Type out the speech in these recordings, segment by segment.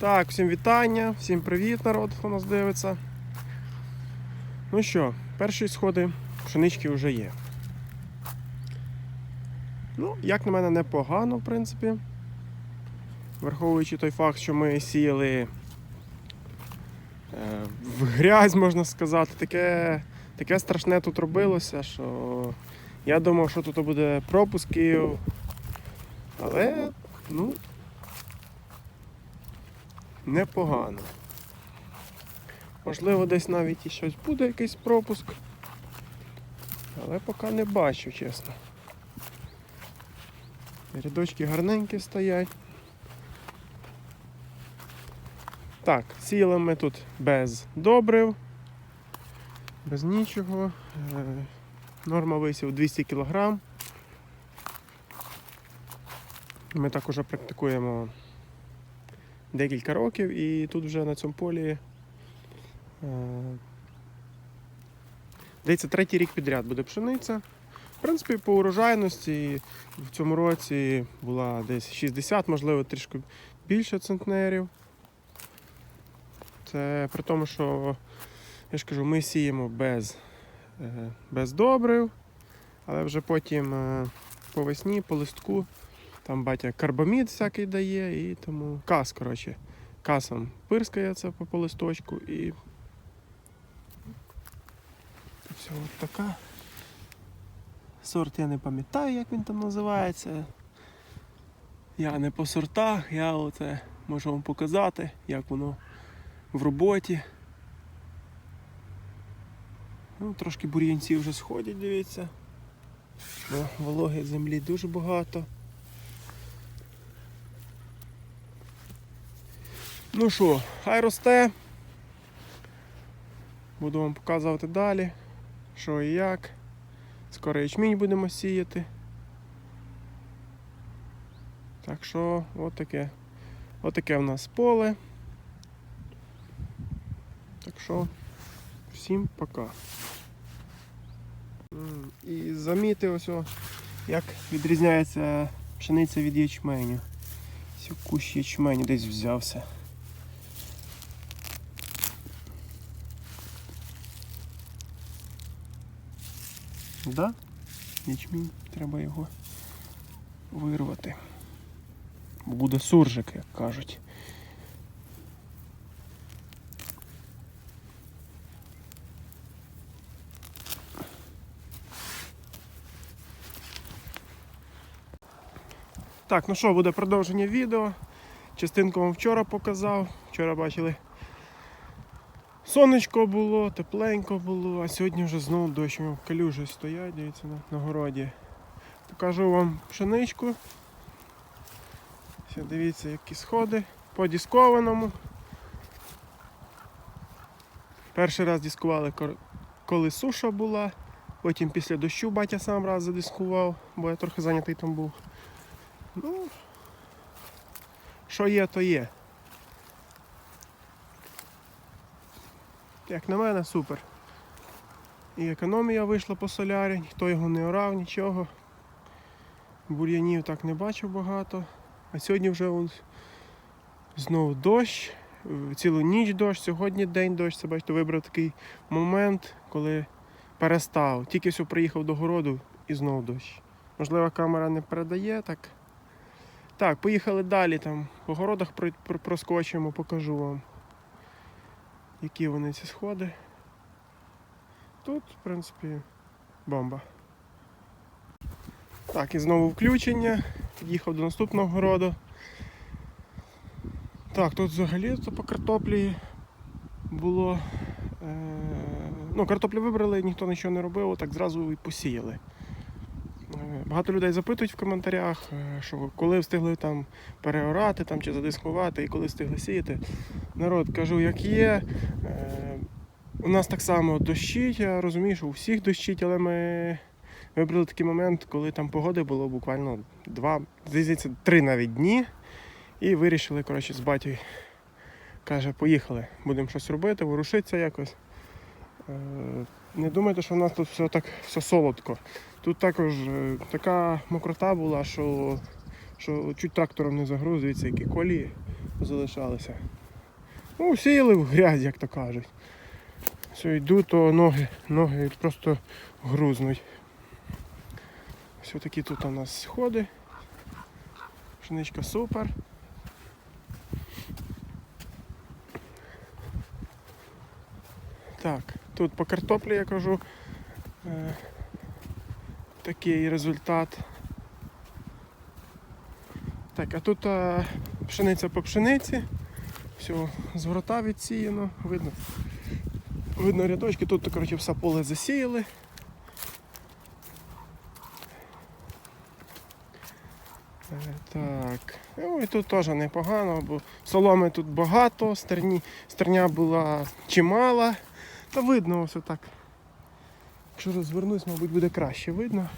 Так, всім вітання, всім привіт, народ, хто нас дивиться. Ну що, перші сходи пшенички вже є. Ну, як на мене, непогано, в принципі. Враховуючи той факт, що ми сіяли е, в грязь, можна сказати, таке, таке страшне тут робилося, що я думав, що тут буде пропусків. Але, ну, непогано. Можливо, десь навіть і щось буде, якийсь пропуск. Але поки не бачу, чесно. Рядочки гарненькі стоять. Так, сіяли ми тут без добрив, без нічого. Е, Норма висів 200 кг. Ми так уже практикуємо декілька років і тут вже на цьому полі е, здається, третій рік підряд буде пшениця. В принципі, по урожайності в цьому році була десь 60, можливо, трішки більше центнерів. Це при тому, що я ж кажу, ми сіємо без, е, без добрив, але вже потім е, по весні, по листку там батя карбамід всякий дає і тому кас, коротше. Касом пирскається по, по листочку і все от така. Сорт я не пам'ятаю, як він там називається. Я не по сортах, я оце можу вам показати, як воно в роботі. Ну, трошки бур'янці вже сходять, дивіться. Бо вологи землі дуже багато. Ну що, хай росте. Буду вам показувати далі, що і як. Скоро ячмінь будемо сіяти. Так що, от таке. В нас поле. Так що, всім пока. І замітив ось, як відрізняється пшениця від ячменю. Ось кущ ячменю десь взявся. Да? Ячмінь, треба його вирвати. Буде суржик, як кажуть. Так, ну що, буде продовження відео. Частинку вам вчора показав. Вчора бачили. Сонечко було, тепленько було, а сьогодні вже знову дощ. Калюжі стоять, дивіться на, городі. Покажу вам пшеничку. Все, дивіться, які сходи по дискованому. Перший раз дискували, коли суша була, потім після дощу батя сам раз задискував, бо я трохи зайнятий там був. Ну, що є, то є. Як на мене, супер. І економія вийшла по солярі, ніхто його не орав, нічого. Бур'янів так не бачив багато. А сьогодні вже он, знову дощ, е, цілу ніч дощ, сьогодні день дощ. Це бачите, вибрав такий момент, коли перестав. Тільки все приїхав до городу і знову дощ. Можливо, камера не передає так. Так, поїхали далі там. По городах про- про- проскочимо, покажу вам які вони ці сходи. Тут, в принципі, бомба. Так, і знову включення. Під'їхав до наступного городу. Так, тут взагалі то по картоплі було. Е, ну, картоплю вибрали, ніхто нічого не робив, так зразу і посіяли. Е, Багато людей запитують в коментарях, е, що коли встигли там переорати там, чи задискувати і коли встигли сіяти. Народ, кажу, як є. Е, У нас так само дощить, я розумію, що у всіх дощить, але ми вибрали такий момент, коли там погоди було буквально два, здається, три навіть дні. І вирішили, коротше, з батьком, каже, поїхали, будемо щось робити, ворушитися якось. Е, Не думайте, що в нас тут все так все солодко. Тут також е, така мокрота була, що, що чуть трактором не загруз, дивіться, які колії. позалишалися. Ну, сіяли в грязь, як то кажуть. Все, йду, то ноги, ноги просто грузнуть. Все такі тут у нас сходи. Пшеничка супер. Так, тут по картоплі я кажу. Е, такий результат. Так, а тут е, пшениця по пшениці. Все, з грота відсіяно, видно. Видно рядочки, тут коротше, все поле засіяли. Е, Так. Ну і тут теж непогано, бо соломи тут багато, стерні, стерня була чимала. Та видно ось отак. Якщо розвернусь, мабуть, буде краще видно.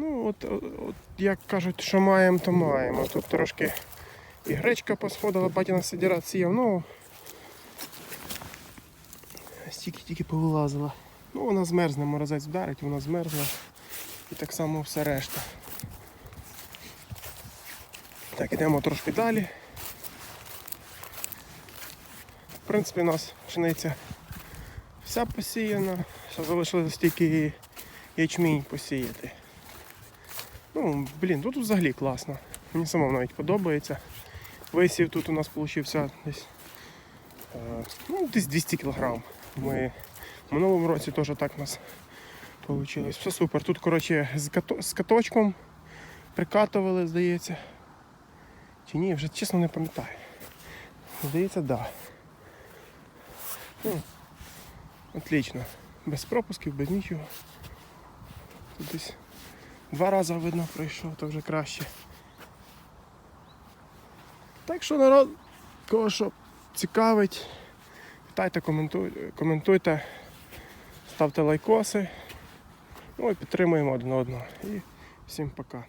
Ну, от, от, от як кажуть, що маємо, то маємо. Тут трошки і гречка посходила, батя сидіра сіяв, ну стільки тільки повилазила. Ну, вона змерзне, морозець вдарить, вона змерзне. І так само все решта. Так, ідемо трошки далі. В принципі, у нас пшениця вся посіяна. Ще залишилось тільки ячмінь посіяти. Ну, блін, тут взагалі класно. Мені самому навіть подобається. Висів тут у нас вийшов десь, е, ну, десь 200 кг. Ми в минулому році теж так у нас вийшло. Все супер. Тут, коротше, з, като- з каточком прикатували, здається. Чи ні, вже чесно не пам'ятаю. Здається, так. Да. Ну, отлично. Без пропусків, без нічого. Тут десь два рази видно пройшов, то вже краще. Так що народ, кого що цікавить, питайте, коментуйте, ставте лайкоси. Ну і підтримуємо один одного. І всім пока.